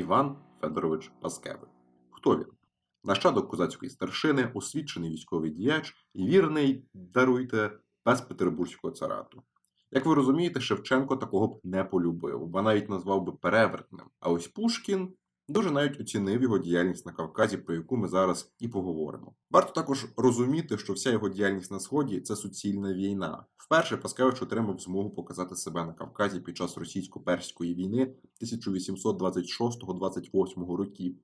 Іван Федорович Паскевич. Хто він? Нащадок козацької старшини, освічений військовий діяч і вірний, даруйте, без петербурзького царату. Як ви розумієте, Шевченко такого б не полюбив, бо навіть назвав би перевертним. А ось Пушкін дуже навіть оцінив його діяльність на Кавказі, про яку ми зараз і поговоримо. Варто також розуміти, що вся його діяльність на сході це суцільна війна. Вперше Паскевич отримав змогу показати себе на Кавказі під час російсько-перської війни 1826-28 років.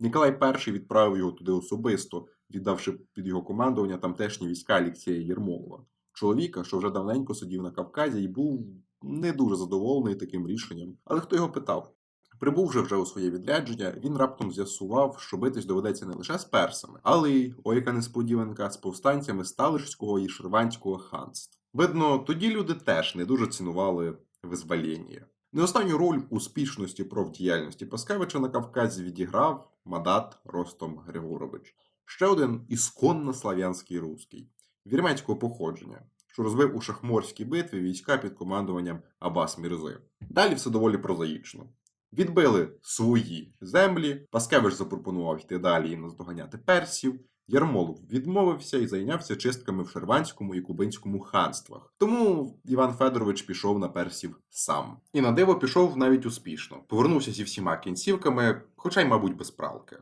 Ніколай І відправив його туди особисто, віддавши під його командування тамтешні війська Алексія Єрмолова, чоловіка, що вже давненько сидів на Кавказі і був не дуже задоволений таким рішенням. Але хто його питав? Прибувши вже у своє відрядження, він раптом з'ясував, що битись доведеться не лише з персами, але й, ой, яка несподіванка, з повстанцями Сталишського і Шерванського ханств. Видно, тоді люди теж не дуже цінували визволення. Не останню роль успішності профдіяльності Паскевича на Кавказі відіграв Мадат Ростом Григорович, ще один ісконно слав'янський руський, вірменського походження, що розвив у шахморській битві війська під командуванням Абас Мірзи. Далі все доволі прозаїчно. Відбили свої землі. Паскевич запропонував йти далі і наздоганяти персів. Ярмолов відмовився і зайнявся чистками в Шерванському і Кубинському ханствах. Тому Іван Федорович пішов на персів сам. І на диво пішов навіть успішно. Повернувся зі всіма кінцівками, хоча й, мабуть, без пралки.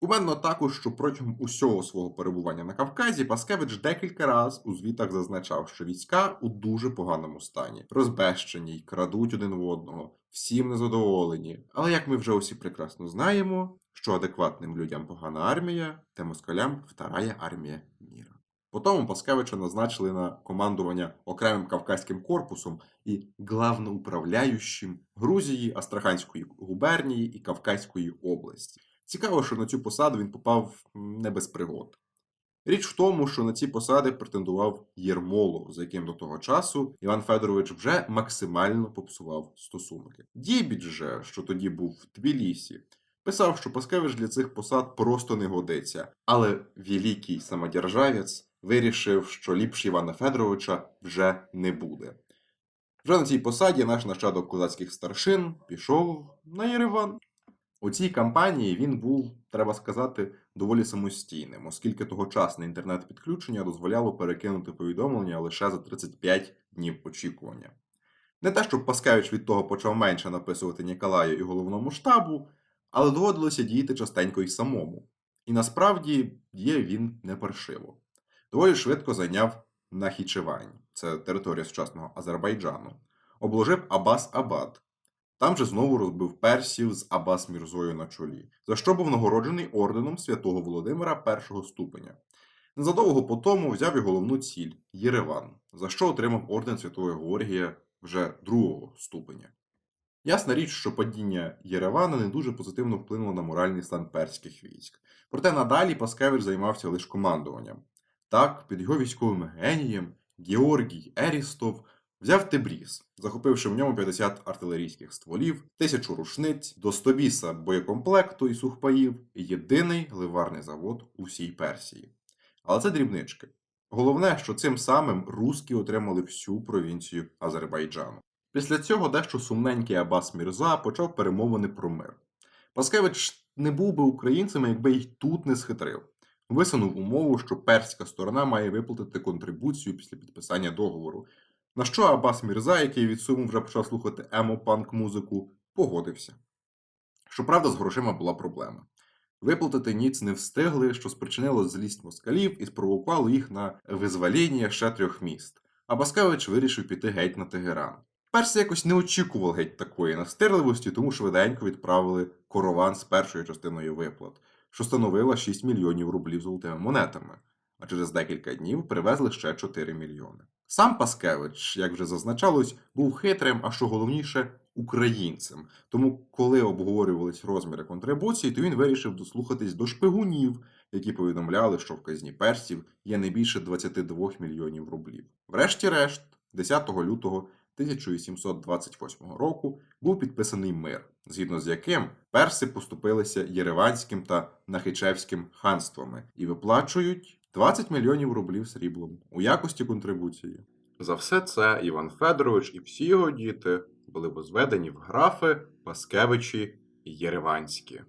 Куменно також, що протягом усього свого перебування на Кавказі Паскевич декілька разів у звітах зазначав, що війська у дуже поганому стані, розбещені й крадуть один в одного, всім незадоволені. Але як ми вже усі прекрасно знаємо, що адекватним людям погана армія, те москалям вторая армія міра. Потім Паскевича назначили на командування окремим Кавказьким корпусом і главноуправляючим Грузії, Астраханської губернії і Кавказької області. Цікаво, що на цю посаду він попав не без пригод. Річ в тому, що на ці посади претендував Єрмолов, з яким до того часу Іван Федорович вже максимально попсував стосунки. Дібіч же, що тоді був в Тбілісі, писав, що Паскевич для цих посад просто не годиться, але великий самодержавець вирішив, що ліпше Івана Федоровича вже не буде. Вже на цій посаді наш нащадок козацьких старшин пішов на Єреван. У цій кампанії він був, треба сказати, доволі самостійним, оскільки тогочасне інтернет-підключення дозволяло перекинути повідомлення лише за 35 днів очікування. Не те, щоб Паскевич від того почав менше написувати Ніколаю і головному штабу, але доводилося діяти частенько й самому. І насправді діяв він не паршиво. Доволі швидко зайняв Нахічевань, це територія сучасного Азербайджану, обложив Абас Абад, там же знову розбив персів з Абас Мірзою на чолі, за що був нагороджений орденом святого Володимира першого ступеня. Незадовго по тому взяв і головну ціль Єреван, за що отримав орден Святого Георгія вже другого ступеня. Ясна річ, що падіння Єревана не дуже позитивно вплинуло на моральний стан перських військ. Проте надалі Паскевич займався лише командуванням. Так, під його військовим генієм Георгій Ерістов Взяв Тебріз, захопивши в ньому 50 артилерійських стволів, тисячу рушниць, до 100 біса боєкомплекту і сухпаїв єдиний ливарний завод у всій Персії. Але це дрібнички. Головне, що цим самим руски отримали всю провінцію Азербайджану. Після цього дещо сумненький Абас Мірза почав перемовини про мир. Паскевич не був би українцем, якби й тут не схитрив. Висунув умову, що перська сторона має виплатити контрибуцію після підписання договору. На що Абас Мірза, який від суму вже почав слухати емо-панк музику, погодився. Щоправда, з грошима була проблема. Виплатити ніц не встигли, що спричинило злість москалів і спровокувало їх на визвоління ще трьох міст. А Баскевич вирішив піти геть на Тегеран. Перси якось не очікував геть такої настирливості, тому швиденько відправили корован з першою частиною виплат, що становила 6 мільйонів рублів золотими монетами, а через декілька днів привезли ще 4 мільйони. Сам Паскевич, як вже зазначалось, був хитрим, а що головніше, українцем. Тому, коли обговорювались розміри контрибуції, то він вирішив дослухатись до шпигунів, які повідомляли, що в казні персів є не більше 22 мільйонів рублів. Врешті-решт, 10 лютого 1728 року був підписаний мир, згідно з яким перси поступилися Єреванським та Нахичевським ханствами і виплачують 20 мільйонів рублів сріблом у якості контрибуції. За все це Іван Федорович і всі його діти були возведені в графи, Паскевичі єреванське.